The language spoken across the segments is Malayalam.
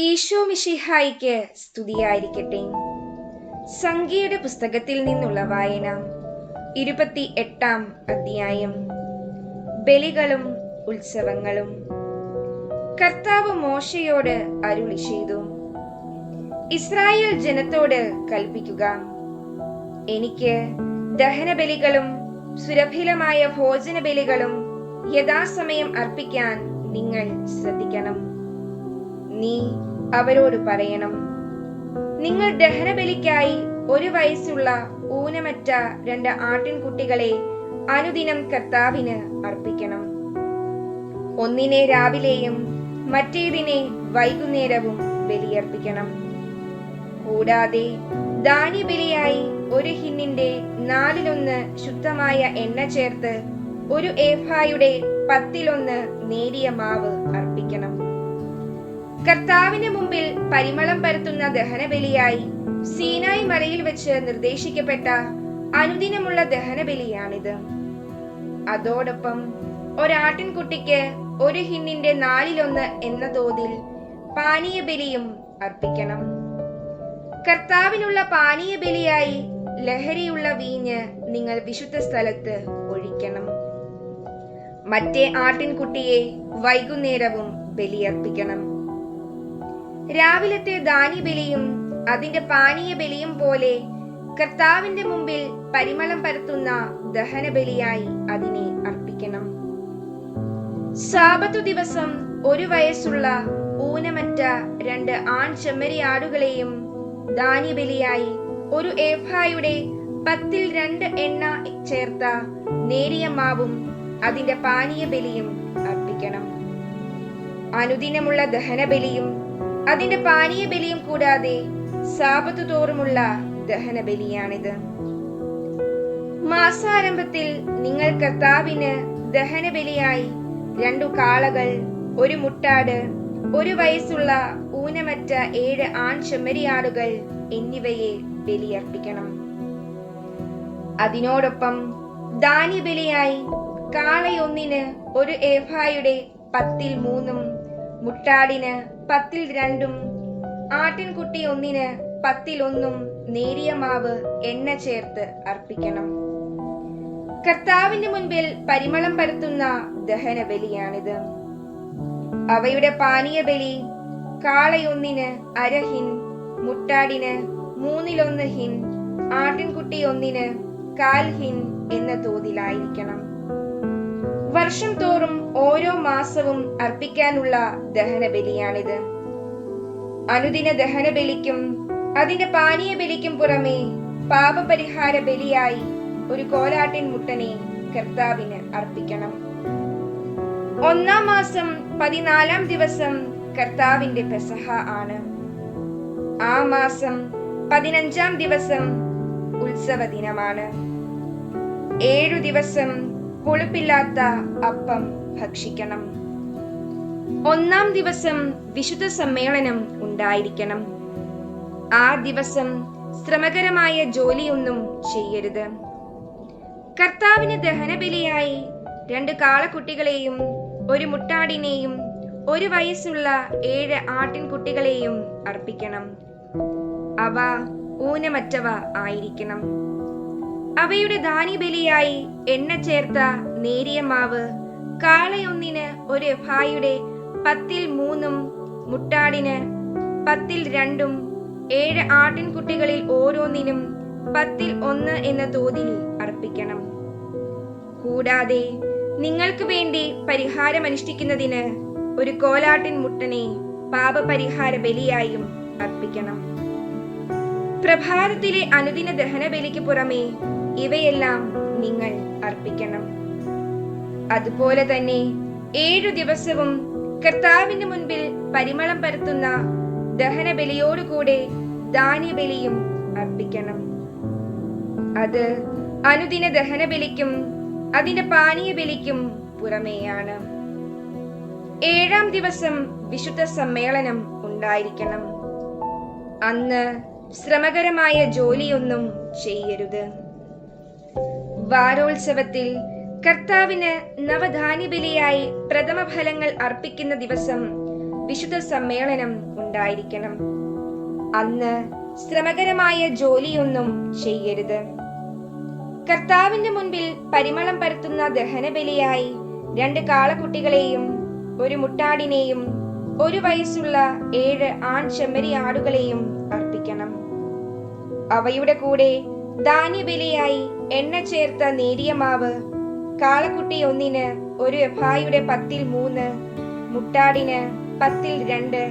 ഈശോ മിഷിഹായിക്ക് സ്തുതിയായിരിക്കട്ടെ. സംഖ്യയുടെ പുസ്തകത്തിൽ നിന്നുള്ള വായന ഇരുപത്തി എട്ടാം അധ്യായം. ബലികളും ഉത്സവങ്ങളും. കർത്താവ് മോശയോട് അരുളി ചെയ്തു ഇസ്രായേൽ ജനത്തോട് കൽപ്പിക്കുക. എനിക്ക് ദഹനബലികളും സുരഭിലമായ ഭോജന ബലികളും യഥാസമയം അർപ്പിക്കാൻ നിങ്ങൾ ശ്രദ്ധിക്കണം. നീ അവരോട് പറയണം. നിങ്ങൾ ദഹനബലിക്കായി ഒരു വയസ്സുള്ള ഊനമറ്റ രണ്ട് ആട്ടിൻകുട്ടികളെ അനുദിനം കർത്താവിന് അർപ്പിക്കണം. ഒന്നിനെ രാവിലെയും മറ്റേതിനെ വൈകുന്നേരവും ബലിയർപ്പിക്കണം. കൂടാതെ ധാന്യബലിയായി ഒരു ഹിന്നിന്റെ നാലിലൊന്ന് ശുദ്ധമായ എണ്ണ ചേർത്ത് ഒരു ഏഫായുടെ പത്തിലൊന്ന് നേരിയ മാവ് അർപ്പിക്കണം. കർത്താവിന് മുമ്പിൽ പരിമളം പരത്തുന്ന ദഹനബലിയായി സീനായി മലയിൽ വെച്ച് നിർദ്ദേശിക്കപ്പെട്ട അനുദിനമുള്ള ദഹനബലിയാണിത്. അതോടൊപ്പം ഒരാട്ടിൻകുട്ടിക്ക് ഒരു ഹിന്നിന്റെ നാലിലൊന്ന് എന്ന തോതിൽ പാനീയബലിയും അർപ്പിക്കണം. കർത്താവിനുള്ള പാനീയ ബലിയായി ലഹരിയുള്ള വീഞ്ഞ് നിങ്ങൾ വിശുദ്ധ സ്ഥലത്ത് ഒഴിക്കണം. മറ്റേ ആട്ടിൻകുട്ടിയെ വൈകുന്നേരവും ബലിയർപ്പിക്കണം. രാവിലത്തെ ദാനിബലിയും അതിന്റെ പാനീയ ബലിയും പോലെ കർത്താവിന്റെ മുമ്പിൽ പരിമളം പരത്തുന്ന ദഹനബലിയായി അതിനെ അർപ്പിക്കണം. സാപത്തു ദിവസം ഒരു വയസ്സുള്ള ഊനമറ്റ രണ്ട് ആൺ ചെമ്മരിയാടുകളെയും ദാനിബലിയായി ഒരു ഏഫായുടെ പത്തിൽ രണ്ട് എണ്ണ ചേർത്ത നേരിയ മാവും അതിന്റെ പാനീയ ബലിയും അർപ്പിക്കണം. അനുദിനമുള്ള ദഹനബലിയും അതിന്റെ പാനീയ ബലിയും കൂടാതെ സാപത്തു തോറുമുള്ള ദഹനബലിയാണിത് മാസാരംഭത്തിൽ നിങ്ങൾ കർത്താവിന് ദഹനബലിയായി രണ്ടു കാളകൾ ഒരു മുട്ടാട് ഒരു വയസ്സുള്ള ഊനമറ്റ ഏഴ് ആൺ ചെമ്മരിയാടുകൾ എന്നിവയെ ബലിയർപ്പിക്കണം. അതിനോടൊപ്പം ദാനിബലിയായി കാളയൊന്നിന് ഒരു ഏഫായുടെ പത്തിൽ മൂന്നും മുട്ടാടിന് പത്തിൽ രണ്ടും ആട്ടിൻകുട്ടി ഒന്നിന് പത്തിൽ ഒന്നും നേരിയ മാവ് എണ്ണ ചേർത്ത് അർപ്പിക്കണം. കർത്താവിന്റെ മുൻപിൽ പരിമളം പരത്തുന്ന ദഹന ബലിയാണിത്. അവയുടെ പാനീയ ബലി കാളയൊന്നിന് അരഹിൻ മുട്ടാടിന് മൂന്നിലൊന്ന് ഹിൻ ആട്ടിൻകുട്ടി ഒന്നിന് കാൽ ഹിൻ എന്ന തോതിലായിരിക്കണം. വർഷം തോറും ഓരോ മാസവും അർപ്പിക്കാനുള്ള ദഹനബലിയാണിത്. അനുദിന ദഹനബലിക്കും അതിന്റെ പാനീയ ബലിക്കും പുറമെ പാപപരിഹാര ബലിയായി ഒരു കോലാട്ടിൻ മുട്ടനെ കർത്താവിന് അർപ്പിക്കണം. ഒന്നാം മാസം പതിനാലാം ദിവസം കർത്താവിന്റെ പെസഹ ആണ്. ആ മാസം പതിനഞ്ചാം ദിവസം ഉത്സവ ദിനമാണ് ഏഴു ദിവസം പുളിപ്പില്ലാത്ത അപ്പം ഭക്ഷിക്കണം. ഒന്നാം ദിവസം വിശുദ്ധ സമ്മേളനം ഉണ്ടായിരിക്കണം. ആ ദിവസം ശ്രമകരമായ ജോലിയൊന്നും ചെയ്യരുത്. കർത്താവിന് ദഹനബലിയായി രണ്ട് കാളക്കുട്ടികളെയും ഒരു മുട്ടാടിനെയും ഒരു വയസ്സുള്ള ഏഴ് ആട്ടിൻകുട്ടികളെയും അർപ്പിക്കണം. അവ ഊനമറ്റവ ആയിരിക്കണം. അവയുടെ ദാനിബലിയായി എണ്ണ ചേർത്ത നേരിയ മാവ്. കാളയൊന്നിന് ഒരു എഫായുടെ പത്തിൽ മൂന്നും മുട്ടാടിന് പത്തിൽ രണ്ടും ഏഴ് ആട്ടിൻകുട്ടികളിൽ ഓരോന്നിനും പത്തിൽ ഒന്ന് എന്ന തോതിൽ അർപ്പിക്കണം. കൂടാതെ നിങ്ങൾക്ക് വേണ്ടി പരിഹാരം അനുഷ്ഠിക്കുന്നതിന് ഒരു കോലാട്ടിൻ മുട്ടനെ പാപപരിഹാര ബലിയായും അർപ്പിക്കണം. പ്രഭാതത്തിലെ അനുദിന ദഹന ബലിക്ക് പുറമെ ഇവയെല്ലാം നിങ്ങൾ അർപ്പിക്കണം. അതുപോലെ തന്നെ ഏഴു ദിവസവും കർത്താവിന്റെ മുൻപിൽ പരിമളം പരത്തുന്ന ദഹന ബലിയോടുകൂടെ ധാന്യബലിയും അർപ്പിക്കണം. അത് അനുദിന ദഹനബലിക്കും അതിന്റെ പാനീയ ബലിക്കും പുറമേയാണ്. ഏഴാം ദിവസം വിശുദ്ധ സമ്മേളനം ഉണ്ടായിരിക്കണം. അന്ന് ശ്രമകരമായ ജോലിയൊന്നും ചെയ്യരുത്. വാരോത്സവത്തിൽ കർത്താവിന് നവധാന്യബലിയായി പ്രഥമ ഫലങ്ങൾ അർപ്പിക്കുന്ന ദിവസം വിശുദ്ധ സമ്മേളനം ഉണ്ടായിരിക്കണം. അന്ന് ശ്രമകരമായ ജോലിയൊന്നും ചെയ്യരുത്. കർത്താവിന്റെ മുൻപിൽ പരിമളം പരത്തുന്ന ദഹനബലിയായി രണ്ട് കാളക്കുട്ടികളെയും ഒരു മുട്ടാടിനെയും ഒരു വയസ്സുള്ള ഏഴ് ആൺ ചെമ്മരി ആടുകളെയും അർപ്പിക്കണം. അവയുടെ കൂടെ ധാന്യബലിയായി എണ്ണ ചേർത്ത നേരിയ മാവ് കാളക്കുട്ടി ഒന്നിന് ഒരു എഫായുടെ പത്തിൽ മൂന്ന് മുട്ടാടിന് പത്തിൽ രണ്ട്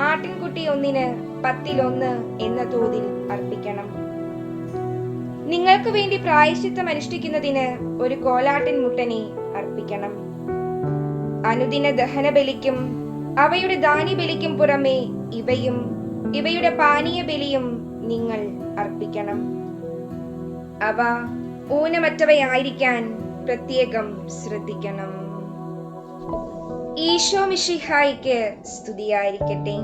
ആട്ടിൻകുട്ടി ഒന്നിന് പത്തിൽ ഒന്ന് എന്ന തോതിൽ അർപ്പിക്കണം. നിങ്ങൾക്ക് വേണ്ടി പ്രായശ്ചിത്തം അനുഷ്ഠിക്കുന്നതിന് ഒരു കോലാട്ടിൻ മുട്ടനെ അർപ്പിക്കണം. അനുദിന ദഹനബലിക്കും അവയുടെ ധാന്യബലിക്കും പുറമെ ഇവയും ഇവയുടെ പാനീയ ബലിയും നിങ്ങൾ അർപ്പിക്കണം. അവ ഊനമറ്റവയായിരിക്കാൻ പ്രത്യേകം ശ്രദ്ധിക്കണം. ഈശോ മിഷിഹായിക്ക് സ്തുതിയായിരിക്കട്ടെ.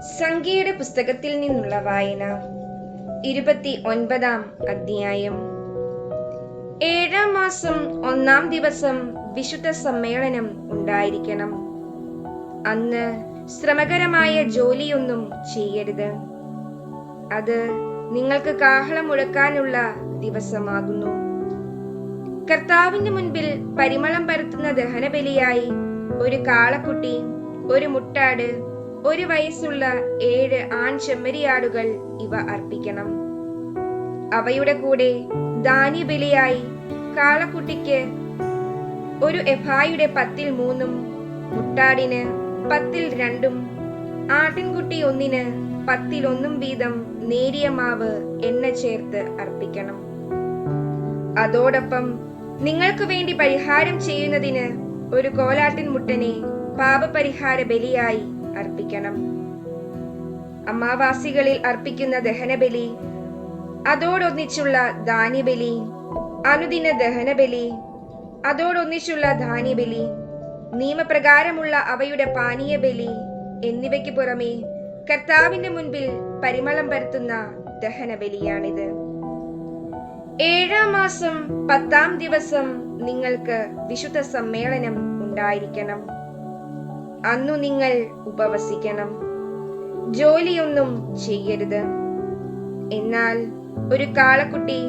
സംഖ്യയുടെ പുസ്തകത്തിൽ നിന്നുള്ള വായന ഇരുപത്തി ഒൻപതാം അധ്യായം. ഏഴാം മാസം ഒന്നാം ദിവസം വിശുദ്ധ സമ്മേളനം ഉണ്ടായിരിക്കണം. അന്ന് ശ്രമകരമായ ജോലിയൊന്നും ചെയ്യരുത്. അത് നിങ്ങൾക്ക് കാഹളം മുഴക്കാനുള്ള ദിവസമാകുന്നു. കർത്താവിന്റെ മുൻപിൽ പരിമളം പരത്തുന്ന ദഹനബലിയായി ഒരു കാളക്കുട്ടി ഒരു മുട്ടാട് ഒരു വയസ്സുള്ള ഏഴ് ആൺ ചെമ്മരിയാടുകൾ ഇവ അർപ്പിക്കണം. അവയുടെ കൂടെ ധാന്യബലിയായി കാളക്കുട്ടിക്ക് ഒരു എഫായുടെ പത്തിൽ മൂന്നും മുട്ടാടിന് പത്തിൽ രണ്ടും ആട്ടിൻകുട്ടി ഒന്നിന് പത്തിൽ ഒന്നും വീതം നേരിയ മാവ് എണ്ണ ചേർത്ത് അർപ്പിക്കണം. അതോടൊപ്പം നിങ്ങൾക്ക് വേണ്ടി പരിഹാരം ചെയ്യുന്നതിന് ഒരു കോലാട്ടിൻ മുട്ടനെ പാപപരിഹാര ബലിയായി അർപ്പിക്കണം. അമാവാസികളിൽ അർപ്പിക്കുന്ന ദഹനബലി അതോടൊന്നിച്ചുള്ള ധാന്യബലി അനുദിന ദഹനബലി അതോടൊന്നിച്ചുള്ള ധാന്യബലി നിയമപ്രകാരമുള്ള അവയുടെ പാനീയബലി എന്നിവയ്ക്ക് പുറമെ കർത്താവിന്റെ മുൻപിൽ പരിമളം പരത്തുന്ന ദഹനബലിയാണിത്. ഏഴാം മാസം പത്താം ദിവസം നിങ്ങൾക്ക് വിശുദ്ധ സമ്മേളനം ഉണ്ടായിരിക്കണം. അന്നു നിങ്ങൾ ഉപവസിക്കണം. ജോലിയൊന്നും ചെയ്യരുത്. എന്നാൽ ഒരു കാളക്കുട്ടി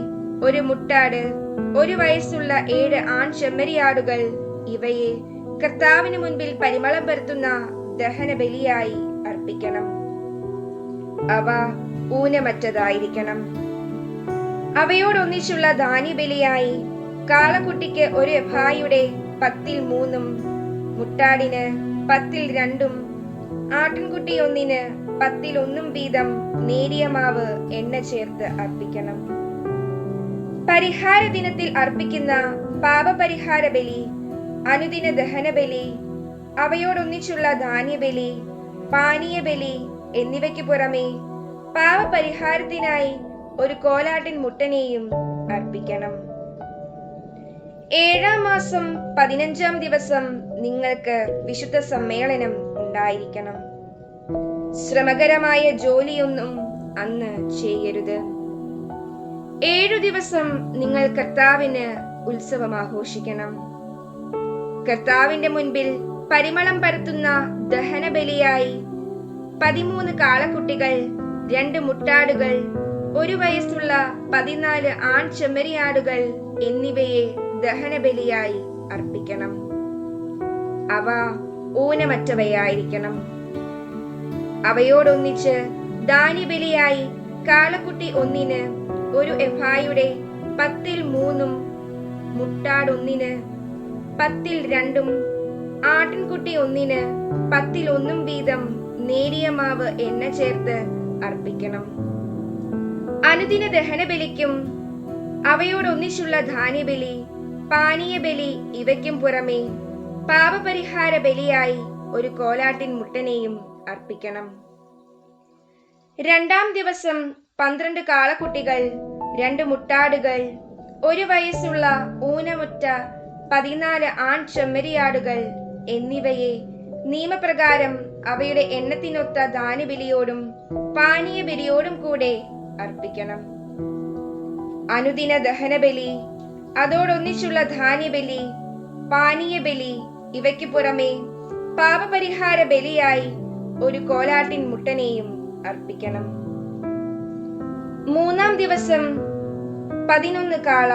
ഒരു മുട്ടാട് ഒരു വയസ്സുള്ള ഏഴ് ആൺ ചെമ്മരിയാടുകൾ ഇവയെ കർത്താവിന് മുൻപിൽ പരിമളം പരത്തുന്ന ദഹന ബലിയായി അർപ്പിക്കണം. അവ ഊനമറ്റതായിരിക്കണം. അവയോടൊന്നിച്ചുള്ള ധാന്യബലിയായി കാളക്കുട്ടിക്ക് ഒരു എഫായുടെ പത്തിൽ മൂന്നും മുട്ടാടിന് പത്തിൽ രണ്ടും ആട്ടിൻകുട്ടി ഒന്നിന് പത്തിൽ ഒന്നും വീതം നേരിയ മാവ് എണ്ണ ചേർത്ത് അർപ്പിക്കണം. പരിഹാര ദിനത്തിൽ അർപ്പിക്കുന്ന പാപപരിഹാര ബലി അനുദിന ദഹന ബലി അവയോടൊന്നിച്ചുള്ള ധാന്യബലി പാനീയ ബലി എന്നിവയ്ക്ക് പുറമെ പാവപരിഹാരത്തിനായി ഒരു കോലാട്ടിൻ മുട്ടനെയും അർപ്പിക്കണം. ഏഴാം മാസം പതിനഞ്ചാം ദിവസം നിങ്ങൾക്ക് വിശുദ്ധ സമ്മേളനം ഉണ്ടായിരിക്കണം. ശ്രമകരമായ ജോലിയൊന്നും അന്ന് ചെയ്യരുത്. ഏഴു ദിവസം നിങ്ങൾ കർത്താവിന് ഉത്സവം ആഘോഷിക്കണം. കർത്താവിന്റെ മുൻപിൽ പരിമളം പരത്തുന്ന ദഹനബലിയായി പതിമൂന്ന് കാളക്കുട്ടികൾ രണ്ട് മുട്ടാടുകൾ ഒരു വയസ്സുള്ള പതിനാല് ആൺ ചെമ്മരിയാടുകൾ എന്നിവയെ ദഹനബലിയായി അർപ്പിക്കണം. അവ ഊനമറ്റവയായിരിക്കണം. അവയോടൊന്നിച്ച് ധാന്യബലിയായി കാളക്കുട്ടി ഒന്നിന് ഒരു എഫായുടെ പത്തിൽ മൂന്നും മുട്ടാടൊന്നിന് പത്തിൽ രണ്ടും ആട്ടിൻകുട്ടി ഒന്നിന് പത്തിൽ ഒന്നും വീതം നേരിയ മാവ് എണ്ണ ചേർത്ത് അർപ്പിക്കണം. അനുദിന ദഹനബലിക്കും അവയോടൊന്നിച്ചുള്ള ധാന്യബലി പാനീയബലി ഇവയ്ക്കും പുറമെ പാപപരിഹാര ബലിയായി ഒരു കോലാട്ടിൻ മുട്ടനെയും അർപ്പിക്കണം. രണ്ടാം ദിവസം പന്ത്രണ്ട് കാളക്കുട്ടികൾ രണ്ട് മുട്ടാടുകൾ ഒരു വയസ്സുള്ള ഊനമുറ്റ പതിനാല് ആൺ ചെമ്മരിയാടുകൾ എന്നിവയെ നിയമപ്രകാരം അവയുടെ എണ്ണത്തിനൊത്ത ദാനബലിയോടും പാനീയ ബലിയോടും കൂടെ അർപ്പിക്കണം. അനുദിന ദഹനബലി അതോടൊന്നിച്ചുള്ള ധാന്യബലി പാനീയ ബലി ഇവയ്ക്ക് പുറമെ പാപപരിഹാര ബലിയായി ഒരു കോലാട്ടിൻ മുട്ടനെയും അർപ്പിക്കണം. മൂന്നാം ദിവസം പതിനൊന്ന് കാള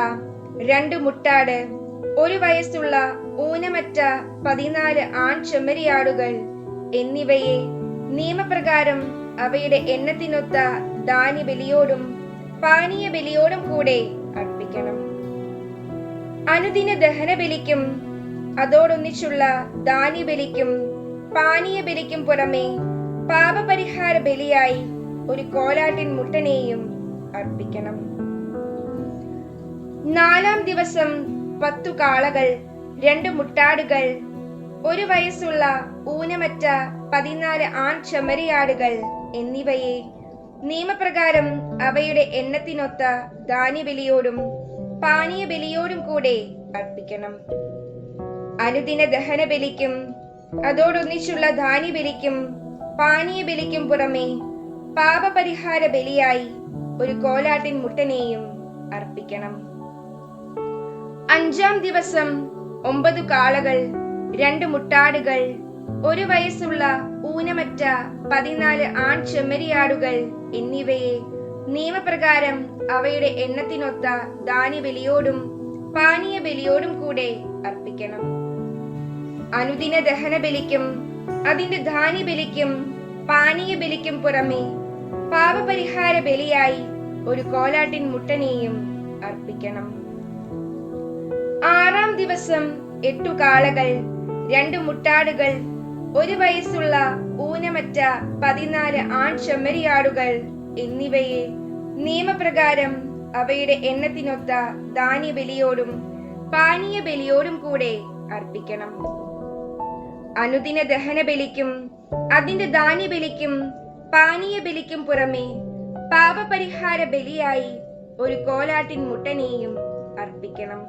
രണ്ട് മുട്ടാട് ഒരു വയസ്സുള്ള ഊനമറ്റ പതിനാല് ആൺ ചെമ്മരിയാടുകൾ എന്നിവയെ നിയമപ്രകാരം അവയുടെ എണ്ണത്തിനൊത്ത ധാന്യ ബലിയോടും പാനീയ ബലിയോടും കൂടെ അർപ്പിക്കണം. അനുദിന ദഹന ബലിക്കും അതോടൊന്നിച്ചുള്ള ധാന്യ ബലിക്കും പാനീയ ബലിക്കും പുറമെ പാപപരിഹാര ബലിയായി ഒരു കോലാട്ടിൻ മുട്ടനെയും അർപ്പിക്കണം. നാലാം ദിവസം പത്തു കാളകൾ രണ്ട് മുട്ടാടുകൾ ഒരു വയസ്സുള്ള ഊനമറ്റ പതിനാല് ആൺ ചെമ്മരിയാടുകൾ എന്നിവയെ നിയമപ്രകാരം അവയുടെ എണ്ണത്തിനൊത്ത ധാന്യബലിയോടും പാനീയ ബലിയോടും കൂടെ അർപ്പിക്കണം. അനുദിന ദഹന ബലിക്കും അതോടൊന്നിച്ചുള്ള ധാന്യബലിക്കും പാനീയ ബലിക്കും പുറമെ പാപപരിഹാര ബലിയായി ഒരു കോലാട്ടിൻ മുട്ടനെയും അർപ്പിക്കണം. അഞ്ചാം ദിവസം ഒമ്പത് കാളകൾ രണ്ട് മുട്ടാടുകൾ ഒരു വയസ്സുള്ള ഊനമറ്റ പതിനാല് ആൺ ചെമ്മരിയാടുകൾ എന്നിവയെ നിയമപ്രകാരം അവയുടെ എണ്ണത്തിനൊത്ത ധാന്യബലിയോടും പാനീയ ബലിയോടും കൂടെ അർപ്പിക്കണം. അനുദിന ദഹന ബലിക്കും അതിന്റെ ധാന്യബലിക്കും പാനീയ ബലിക്കും പുറമെ പാപപരിഹാര ബലിയായി ഒരു കോലാട്ടിൻ മുട്ടനെയും അർപ്പിക്കണം. ആറാം ദിവസം എട്ടു കാളകൾ രണ്ട് മുട്ടാടുകൾ ഒരു വയസ്സുള്ള ഊനമറ്റ പതിനാല് ആൺ ചെമ്മരിയാടുകൾ എന്നിവയെ നിയമപ്രകാരം അവയുടെ എണ്ണത്തിനൊത്ത ധാന്യബലിയോടും പാനീയ ബലിയോടും കൂടെ അർപ്പിക്കണം. അനുദിന ദഹന ബലിക്കും അതിന്റെ ധാന്യബലിക്കും പാനീയ ബലിക്കും പുറമെ പാപപരിഹാര ബലിയായി ഒരു കോലാട്ടിൻ മുട്ടനെയും അർപ്പിക്കണം.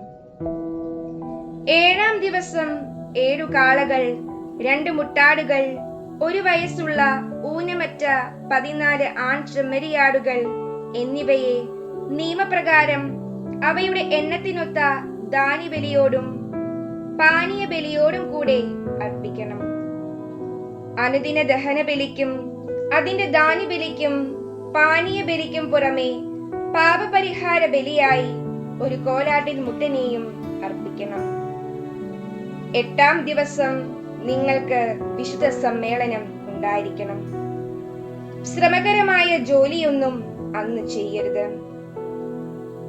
ഏഴാം ദിവസം ഏഴു കാളകൾ രണ്ട് മുട്ടാടുകൾ ഒരു വയസ്സുള്ള ഊനമറ്റ പതിനാല് ആൺ ചെമ്മരിയാടുകൾ എന്നിവയെ നിയമപ്രകാരം അവയുടെ എണ്ണത്തിനൊത്ത ധാന്യബലിയോടും പാനീയ ബലിയോടും കൂടെ അർപ്പിക്കണം. അനുദിന ദഹന ബലിക്കും അതിന്റെ ധാന്യബലിക്കും പാനീയ ബലിക്കും പുറമെ പാപപരിഹാര ബലിയായി ഒരു കോലാട്ടിൻ മുട്ടനെയും അർപ്പിക്കണം. എട്ടാം ദിവസം നിങ്ങൾക്ക് വിശുദ്ധ സമ്മേളനം ഉണ്ടായിരിക്കണം. ശ്രമകരമായ ജോലിയൊന്നും അന്ന് ചെയ്യരുത്.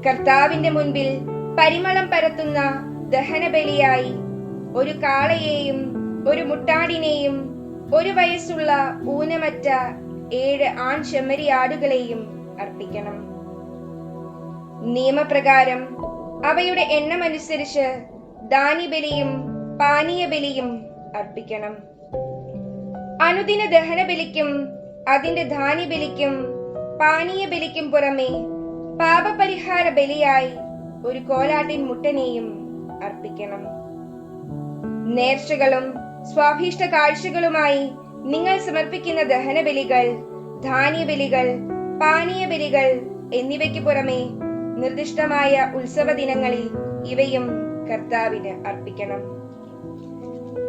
കർത്താവിന്റെ മുൻപിൽ പരിമളം പരത്തുന്ന ദഹനബലിയായി ഒരു കാളയെയും ഒരു മുട്ടാടിനെയും ഒരു വയസ്സുള്ള ഊനമറ്റ ഏഴ് ആൺ ചെമ്മരിയാടുകളെയും അർപ്പിക്കണം. നിയമപ്രകാരം അവയുടെ എണ്ണമനുസരിച്ച് ദാനിബലിയും പാനീയ ബലിയും അർപ്പിക്കണം. അനുദിന ദഹനബലിക്കും അതിന്റെ ധാന്യബലിക്കും പാനീയ ബലിക്കും പുറമെ പാപപരിഹാര ബലിയായി ഒരു കോലാട്ടിൻ മുട്ടനെയും അർപ്പിക്കണം. നേർച്ചകളും സ്വാഭീഷ്ട കാഴ്ചകളുമായി നിങ്ങൾ സമർപ്പിക്കുന്ന ദഹനബലികൾ ധാന്യബലികൾ പാനീയബലികൾ എന്നിവയ്ക്ക് പുറമെ നിർദ്ദിഷ്ടമായ ഉത്സവ ദിനങ്ങളിൽ ഇവയും കർത്താവിന് അർപ്പിക്കണം.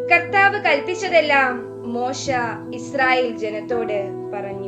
കർത്താവ് കൽപ്പിച്ചതെല്ലാം മോശ ഇസ്രായേൽ ജനത്തോട് പറഞ്ഞു.